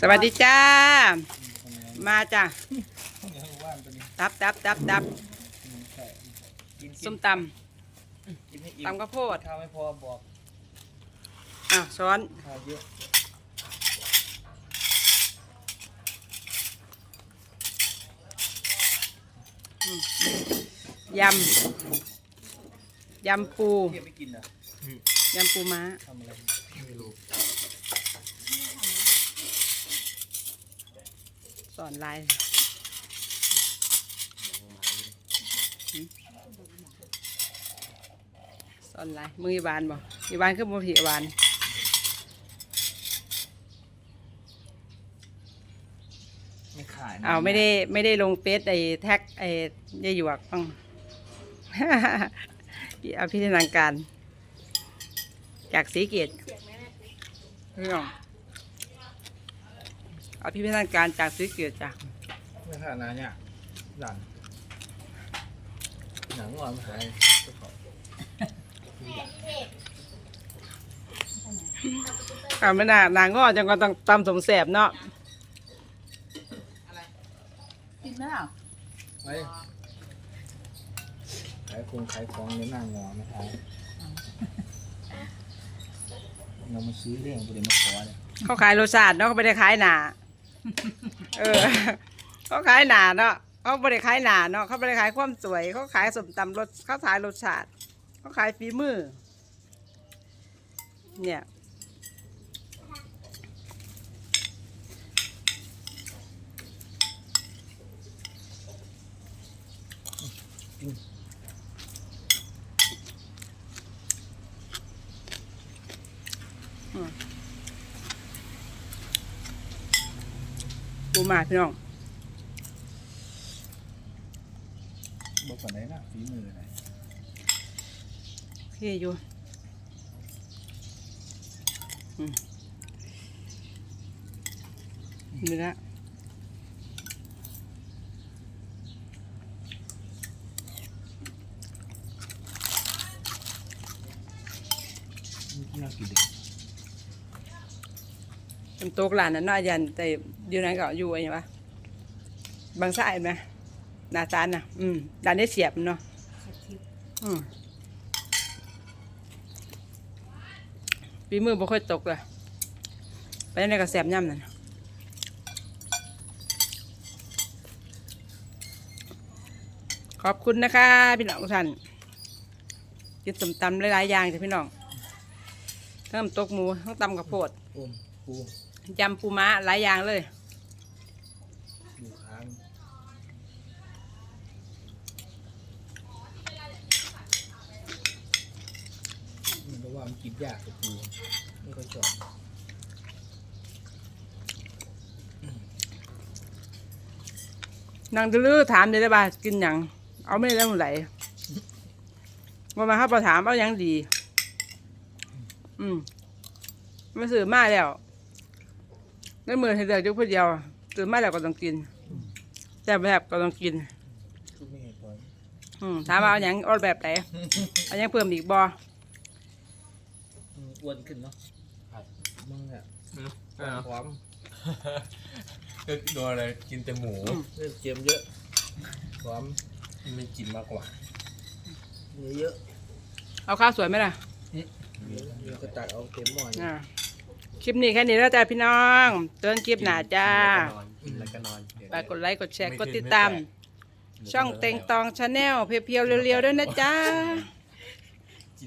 สวัสดีจ้า มาจ้ะยังว่านตัวนี้ตับตับตับตับใช่กินส้มตกินให้อิ่ำตำข้าวโพดข้าวไม่พอบอกอ้าวช้อนข้าวเยอะยำ ยำปูเทียบไม่กินอะยำปูม้า ทำอะไรไม่รู้ สอนลายสอนลายมืออีบานบ่อีบานคือบ่ผีอีบานไม่ขายนะอ้าวไม่ได้ไม่ได้ลงเฟซไอ้แท็กไอ้ยายหยวกบ้างเอาพิธีนังการ จากสีเกตเรื่อง เอาพิธีนังการจากสีเกตจ้ะไม่ขายนะเนี่ยหลังหนังอ่อนหายเจ้าของอ่าไม่น่านางง้อจังก็ต้องตำสมแสบเนาะกินไหมล่ะไปขายคงขายของในหน้างอไม่ขายเรามาซื้อเรื่องประเด็นมาขอเนี่ยเขาขายรสชาติเนาะเขาไม่ได้ขายหนา เออ เขาขายหนาเนาะเขาไม่ได้ขายหนาเนาะเขาไม่ได้ขายความสวย เขาขายสมตำรสเขาขายรสชาติ เขาขายฝีมือ เนี่ย ปูมาพี่น้องบอกก่อนได้นะฝีมือไหนพี่อยู่อืมเนื้อน่ากินดิ เป็ นโต๊ะหลานน่ะน้อยยันแต่อยู่นั้นก็อยู่ไอ้หยังวะบางสายไหมนาจานน่ะอืมด้านนี้เสียบเนาะอืมปีมือบ่ค่อยตกเลยไปในกระแสบย่ำนั่นขอบคุณนะคะ พี่น้องทุกท่านกินสมตำหลายๆอย่างจ้ะพี่น้องทั้งตกหมูทั้งตำกระโพดอ ปูยำปูม้าหลายอย่างเลยอยู่ค้างมันก็ว่ามันกินยากกับปูไม่ค่อยชอบนางดื้อถามเดี๋ยวได้บ่ากินหยังเอาไม่ได้แล้วไหลว่ามาครับพอถามเอาหยังดี อืมมาสื่อมาแล้ว ในมือให้เลือกจุกผู้เดียวตื่นมาแล้วก็ต้องกินแต่แบบก็ต้องกินคือไม่เห็นผลอืมถามว่าเอาหยังเอาแบบไหนเอาหยังเพิ่มอีกบ่อืมอ้วนขึ้นเนาะมึงอะอ้าวพร้อมก็โดนอะไรกินแต่หมูเริ่มเจียมเยอะพร้อมไม่กินมากกว่าเนื้อเยอะเอาข้าวสวยไหมล่ะเนื้อเนื้อก็ตักเอาเต็มหม้อนี่อ่า คลิปนี้แค่นี้แล้วจ้าพี่น้องเตือนคลิปหน้าจ้ากินแล้วก็นอนกินฝากแล้วก็นอนกดไลค์กดแชร์ไม่กดขึ้นติดไม่ตามแตะช่องเต็งตองชาแนลเพียวๆเรียวๆด้วยนะจ๊ะอืม